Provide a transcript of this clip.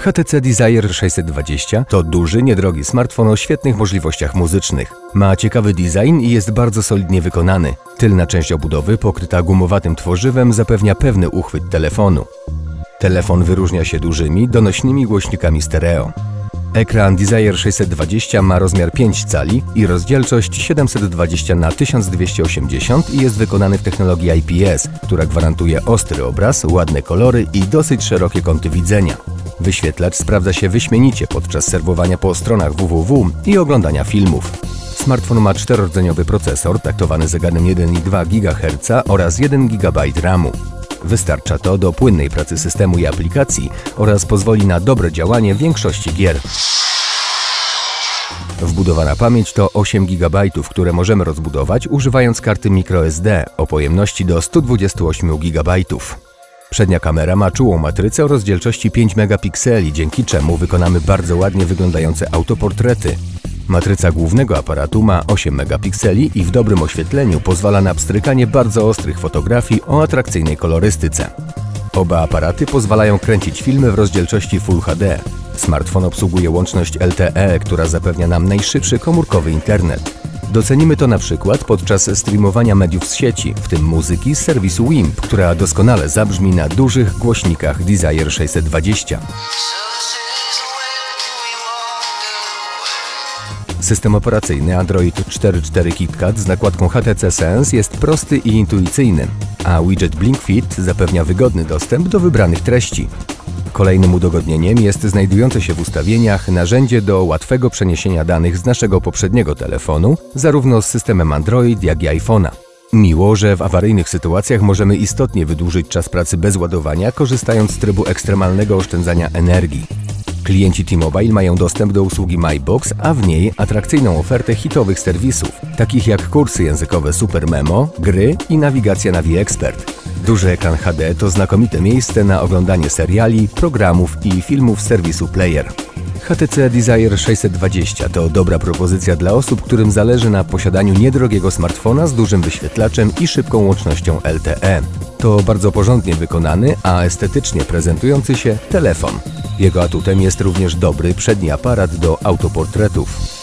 HTC Desire 620 to duży, niedrogi smartfon o świetnych możliwościach muzycznych. Ma ciekawy design i jest bardzo solidnie wykonany. Tylna część obudowy, pokryta gumowatym tworzywem, zapewnia pewny uchwyt telefonu. Telefon wyróżnia się dużymi, donośnymi głośnikami stereo. Ekran Desire 620 ma rozmiar 5 cali i rozdzielczość 720 na 1280 i jest wykonany w technologii IPS, która gwarantuje ostry obraz, ładne kolory i dosyć szerokie kąty widzenia. Wyświetlacz sprawdza się wyśmienicie podczas serwowania po stronach www i oglądania filmów. Smartfon ma czterordzeniowy procesor taktowany zegarem 1,2 GHz oraz 1 GB RAMu. Wystarcza to do płynnej pracy systemu i aplikacji oraz pozwoli na dobre działanie większości gier. Wbudowana pamięć to 8 GB, które możemy rozbudować używając karty microSD o pojemności do 128 GB. Przednia kamera ma czułą matrycę o rozdzielczości 5 megapikseli, dzięki czemu wykonamy bardzo ładnie wyglądające autoportrety. Matryca głównego aparatu ma 8 megapikseli i w dobrym oświetleniu pozwala na pstrykanie bardzo ostrych fotografii o atrakcyjnej kolorystyce. Oba aparaty pozwalają kręcić filmy w rozdzielczości Full HD. Smartfon obsługuje łączność LTE, która zapewnia nam najszybszy komórkowy internet. Docenimy to na przykład podczas streamowania mediów z sieci, w tym muzyki z serwisu WIMP, która doskonale zabrzmi na dużych głośnikach Desire 620. System operacyjny Android 4.4 KitKat z nakładką HTC Sense jest prosty i intuicyjny, a widget BlinkFit zapewnia wygodny dostęp do wybranych treści. Kolejnym udogodnieniem jest znajdujące się w ustawieniach narzędzie do łatwego przeniesienia danych z naszego poprzedniego telefonu, zarówno z systemem Android, jak i iPhone'a. Miło, że w awaryjnych sytuacjach możemy istotnie wydłużyć czas pracy bez ładowania, korzystając z trybu ekstremalnego oszczędzania energii. Klienci T-Mobile mają dostęp do usługi MyBox, a w niej atrakcyjną ofertę hitowych serwisów, takich jak kursy językowe Super Memo, gry i nawigacja Navi Expert. Duży ekran HD to znakomite miejsce na oglądanie seriali, programów i filmów serwisu Player. HTC Desire 620 to dobra propozycja dla osób, którym zależy na posiadaniu niedrogiego smartfona z dużym wyświetlaczem i szybką łącznością LTE. To bardzo porządnie wykonany, a estetycznie prezentujący się telefon. Jego atutem jest również dobry przedni aparat do autoportretów.